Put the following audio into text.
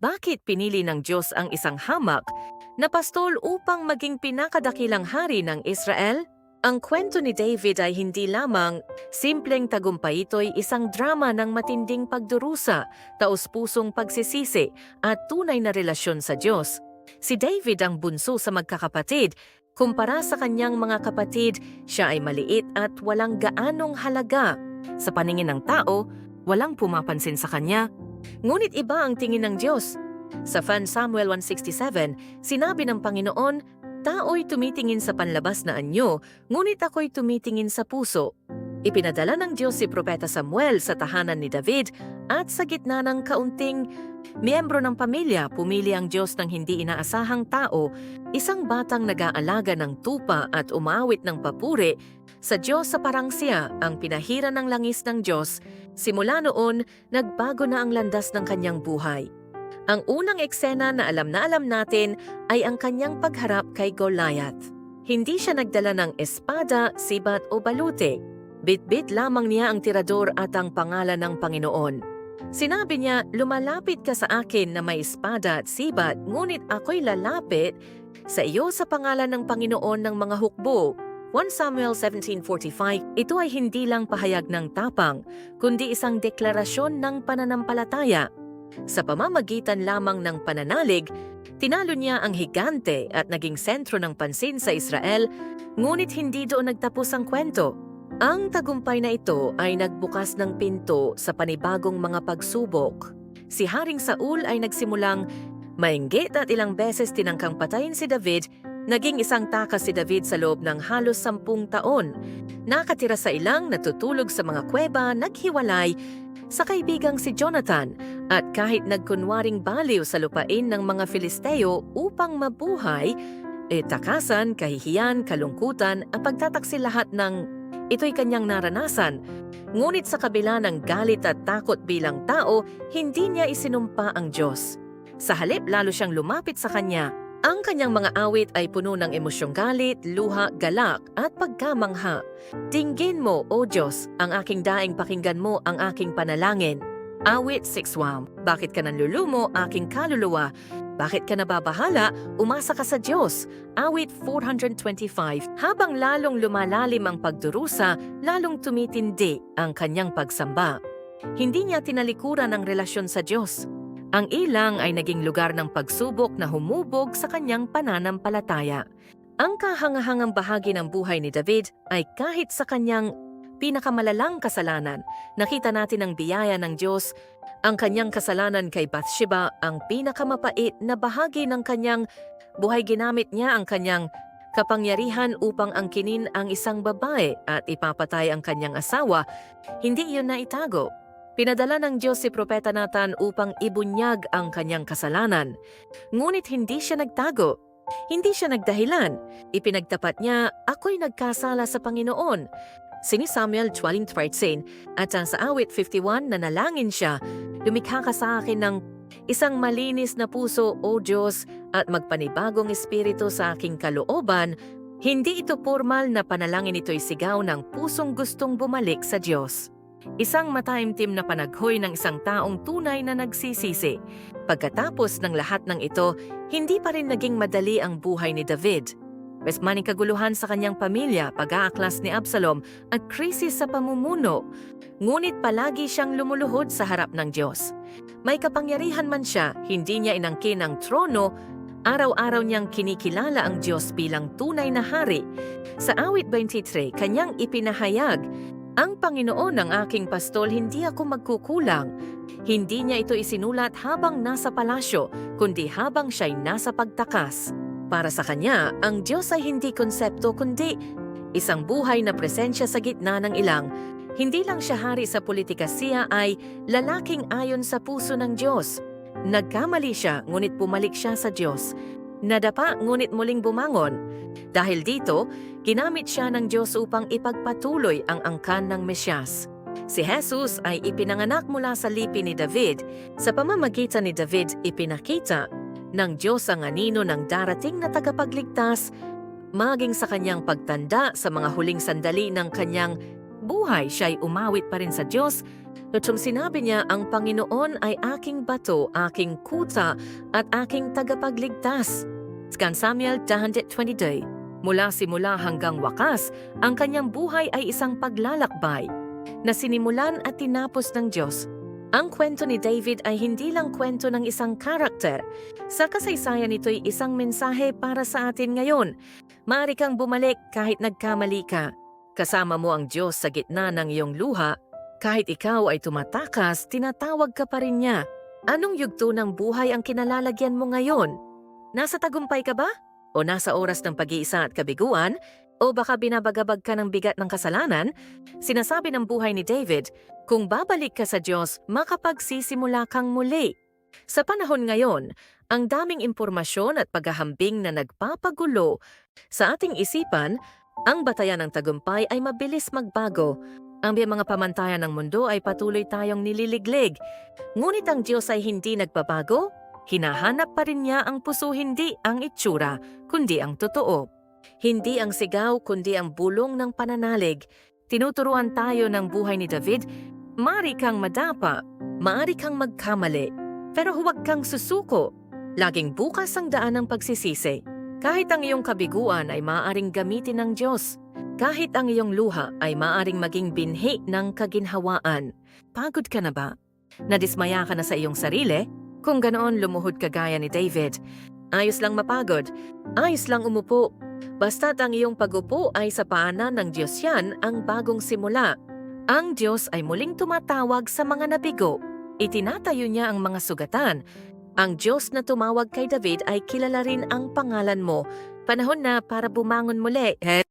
Bakit pinili ng Diyos ang isang hamak na pastol upang maging pinakadakilang hari ng Israel? Ang kwento ni David ay hindi lamang simpleng tagumpay ito'y isang drama ng matinding pagdurusa, taos-pusong pagsisisi at tunay na relasyon sa Diyos. Si David ang bunso sa magkakapatid. Kumpara sa kanyang mga kapatid, siya ay maliit at walang gaanong halaga. Sa paningin ng tao, walang pumapansin sa kanya. Ngunit iba ang tingin ng Diyos. Sa 1 Samuel 167, sinabi ng Panginoon, Tao'y tumitingin sa panlabas na anyo, ngunit ako'y tumitingin sa puso. Ipinadala ng Diyos si Propeta Samuel sa tahanan ni David at sa gitna ng kaunting miyembro ng pamilya, pumili ang Diyos ng hindi inaasahang tao, isang batang nag-aalaga ng tupa at umawit ng papuri sa Diyos sa parang siya ang pinahira ng langis ng Diyos. Simula noon, nagbago na ang landas ng kanyang buhay. Ang unang eksena na alam na alam natin ay ang kanyang pagharap kay Goliath. Hindi siya nagdala ng espada, sibat o balute. Bit-bit lamang niya ang tirador at ang pangalan ng Panginoon. Sinabi niya, lumalapit ka sa akin na may espada at sibat, ngunit ako'y lalapit sa iyo sa pangalan ng Panginoon ng mga hukbo. 1 Samuel 17.45, ito ay hindi lang pahayag ng tapang, kundi isang deklarasyon ng pananampalataya. Sa pamamagitan lamang ng pananalig, tinalo niya ang higante at naging sentro ng pansin sa Israel, ngunit hindi doon nagtapos ang kwento. Ang tagumpay na ito ay nagbukas ng pinto sa panibagong mga pagsubok. Si Haring Saul ay nagsimulang mainggit at ilang beses tinangkang patayin si David, naging isang takas si David sa loob ng halos sampung taon. Nakatira sa ilang, natutulog sa mga kuweba, naghiwalay, sa kaibigang si Jonathan at kahit nagkunwaring baliw sa lupain ng mga Filisteo upang mabuhay, e takasan, kahihiyan, kalungkutan at pagtataksil lahat ng ito'y kanyang naranasan. Ngunit sa kabila ng galit at takot bilang tao, hindi niya isinumpa ang Diyos. Sa halip lalo siyang lumapit sa kanya. Ang kanyang mga awit ay puno ng emosyong galit, luha, galak at pagkamangha. Dinggin mo, O Diyos, ang aking daing pakinggan mo ang aking panalangin. Awit 6.1 Bakit ka nanlulumo, aking kaluluwa? Bakit ka nababahala? Umasa ka sa Diyos. Awit 425 Habang lalong lumalalim ang pagdurusa, lalong tumitindi ang kanyang pagsamba. Hindi niya tinalikuran ang relasyon sa Diyos. Ang ilang ay naging lugar ng pagsubok na humubog sa kanyang pananampalataya. Ang kahangahangang bahagi ng buhay ni David ay kahit sa kanyang pinakamalalang kasalanan, nakita natin ang biyaya ng Diyos. Ang kanyang kasalanan kay Bathsheba ang pinakamapait na bahagi ng kanyang buhay ginamit niya ang kanyang kapangyarihan upang angkinin ang isang babae at ipapatay ang kanyang asawa, hindi iyon na itago. Pinadala ng Diyos si Propeta Nathan upang ibunyag ang kanyang kasalanan. Ngunit hindi siya nagtago. Hindi siya nagdahilan. Ipinagtapat niya, ako'y nagkasala sa Panginoon. Sini Samuel 12.13 at ang sa awit 51 na nalangin siya, lumikha ka sa akin ng isang malinis na puso, O Diyos, at magpanibagong espiritu sa aking kalooban, hindi ito formal na panalangin ito'y sigaw ng pusong gustong bumalik sa Diyos. Isang mataimtim na panaghoy ng isang taong tunay na nagsisisi. Pagkatapos ng lahat ng ito, hindi pa rin naging madali ang buhay ni David. Mas maning kaguluhan sa kanyang pamilya, pag-aaklas ni Absalom at krisis sa pamumuno. Ngunit palagi siyang lumuluhod sa harap ng Diyos. May kapangyarihan man siya, hindi niya inangkin ang trono, araw-araw niyang kinikilala ang Diyos bilang tunay na hari. Sa awit 23, kanyang ipinahayag, ang Panginoon ang aking pastol, hindi ako magkukulang. Hindi niya ito isinulat habang nasa palasyo, kundi habang siya'y nasa pagtakas. Para sa kanya, ang Diyos ay hindi konsepto kundi isang buhay na presensya sa gitna ng ilang. Hindi lang siya hari sa politika siya ay lalaking ayon sa puso ng Diyos. Nagkamali siya ngunit pumalik siya sa Diyos. Nadapa ngunit muling bumangon. Dahil dito, ginamit siya ng Diyos upang ipagpatuloy ang angkan ng Mesyas. Si Jesus ay ipinanganak mula sa lipi ni David. Sa pamamagitan ni David, ipinakita ng Diyos ang anino ng darating na tagapagligtas, maging sa kanyang pagtanda sa mga huling sandali ng kanyang buhay, siya'y umawit pa rin sa Diyos Nung sinabi niya, ang Panginoon ay aking bato, aking kuta, at aking tagapagligtas. Skan Samuel 122. Mula simula hanggang wakas, ang kanyang buhay ay isang paglalakbay na sinimulan at tinapos ng Diyos. Ang kwento ni David ay hindi lang kwento ng isang karakter. Sa kasaysayan ito'y isang mensahe para sa atin ngayon. Maaari kang bumalik kahit nagkamali ka. Kasama mo ang Diyos sa gitna ng iyong luha. Kahit ikaw ay tumatakas, tinatawag ka pa rin niya. Anong yugto ng buhay ang kinalalagyan mo ngayon? Nasa tagumpay ka ba? O nasa oras ng pag-iisa at kabiguan? O baka binabagabag ka ng bigat ng kasalanan? Sinasabi ng buhay ni David, kung babalik ka sa Diyos, makapagsisimula kang muli. Sa panahon ngayon, ang daming impormasyon at paghahambing na nagpapagulo sa ating isipan, ang batayan ng tagumpay ay mabilis magbago. Ang mga pamantayan ng mundo ay patuloy tayong nililiglig. Ngunit ang Diyos ay hindi nagbabago. Hinahanap pa rin niya ang puso hindi ang itsura, kundi ang totoo. Hindi ang sigaw, kundi ang bulong ng pananalig. Tinuturuan tayo ng buhay ni David, Mari kang madapa, maari kang magkamali, pero huwag kang susuko. Laging bukas ang daan ng pagsisisi. Kahit ang iyong kabiguan ay maaaring gamitin ng Diyos. Kahit ang iyong luha ay maaaring maging binhi ng kaginhawaan. Pagod ka na ba? Nadismaya ka na sa iyong sarili? Kung ganoon lumuhod ka gaya ni David. Ayos lang mapagod. Ayos lang umupo. Basta't ang iyong pagupo ay sa paanan ng Diyos yan ang bagong simula. Ang Diyos ay muling tumatawag sa mga nabigo. Itinatayo niya ang mga sugatan. Ang Diyos na tumawag kay David ay kilala rin ang pangalan mo. Panahon na para bumangon muli.